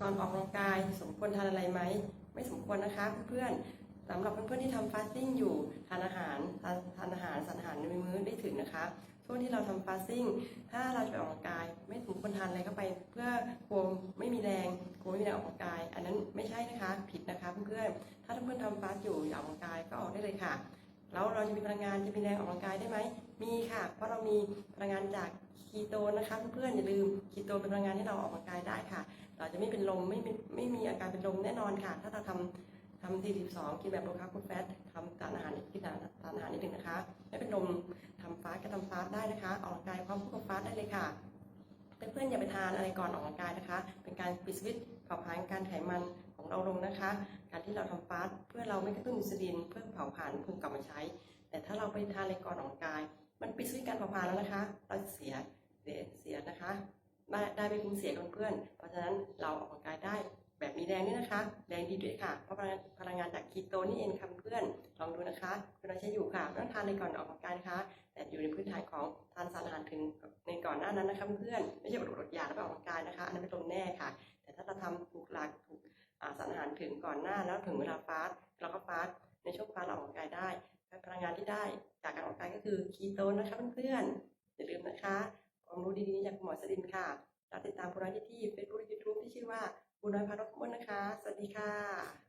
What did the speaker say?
ก่อนออกกำลังกายสมควรทานอะไรไหม ไม่สมควรนะคะเพื่อนๆสำหรับเพื่อนๆที่ทำฟาสติ้งอยู่ทานอาหารทานทานอาหารสารอาหารในมื้อได้ถึงนะคะช่วงที่เราทำฟาสติ้งถ้าเราจะไปออกกำลังกาย ไม่สมควรทานอะไรเข้าไป เพื่อกลัวไม่มีแรงกลัวไม่มีแรงออกกำลังกาย อันนั้นไม่ใช่นะคะผิดนะคะเพื่อนๆถ้าเพื่อนๆทำฟาสอยู่อยากออกกำลังกายก็ออกได้เลยค่ะแล้วเราจะมีพลังงานจะมีแรงออกกำลังกายได้ไหม มีค่ะ เพราะเรามีพลังงานจากคีโตนะคะเพื่อนๆอย่าลืมคีโตเป็นพลังงานที่เราออกกำลังกายได้ค่ะ จะไม่เป็นลมไม่ไม่มีอาการเป็นลมแน่นอนค่ะ ถ้าเราทำทำ42กินแบบโลคาร์บแฟตทำทานอาหารกินทานอาหารนิดหนึ่งนะคะ ไม่เป็นลมทำฟาสก็ทำฟาสได้นะคะ ออกกำลังกายพร้อมคู่กับฟาสได้เลยค่ะเพื่อนๆอย่าไปทานอะไรก่อนออกกำลังกายนะคะ เป็นการปิดสวิตช์เผาผลาญการไขมันของเราลงนะคะ การที่เราทำฟาสเพื่อเราไม่กระตุ้นอินซูลินเพื่อเผาผลาญภูมิกลับมาใช้ แต่ถ้าเราไปทานอะไรก่อนออกกำลังกาย มันปิดสวิตช์การเผาผลาญแล้วนะคะ เราจะเสียเสียนะคะ ได้ได้ไปคุ้มเสียกับเพื่อนเพราะฉะนั้นเราออกกำลังกายได้แบบมีแรงด้วยนะคะ แรงดีด้วยค่ะ เพราะพลังงานจากคีโตนี่เองค่ะเพื่อน ลองดูนะคะคุณอาใช้อยู่ค่ะต้องทานอะไรก่อนออกกำลังกายนะคะ แต่อยู่ในพื้นฐานของทานสารอาหารถึงในก่อนหน้านั้นนะคะเพื่อนไม่ใช่อดอดอยากแล้วไปออกกำลังกายนะคะ อันนั้นเป็นลมแน่ค่ะ แต่ถ้าเราทำถูกหลักถูกอาสารอาหารถึงก่อนหน้าแล้วถึงเวลาฟาสเราก็ฟาสในช่วงฟาสเราออกกำลังกายได้พลังงานที่ได้จากการออกกำลังกายก็คือคีโตนนะคะเพื่อนๆอย่าลืมนะคะ ความรู้ดีๆจากหมอสดินค่ะติดตามคุณน้อยที่ที่ Facebook และ YouTube ที่ชื่อว่าคุณน้อยพารกมลนะคะ สวัสดีค่ะ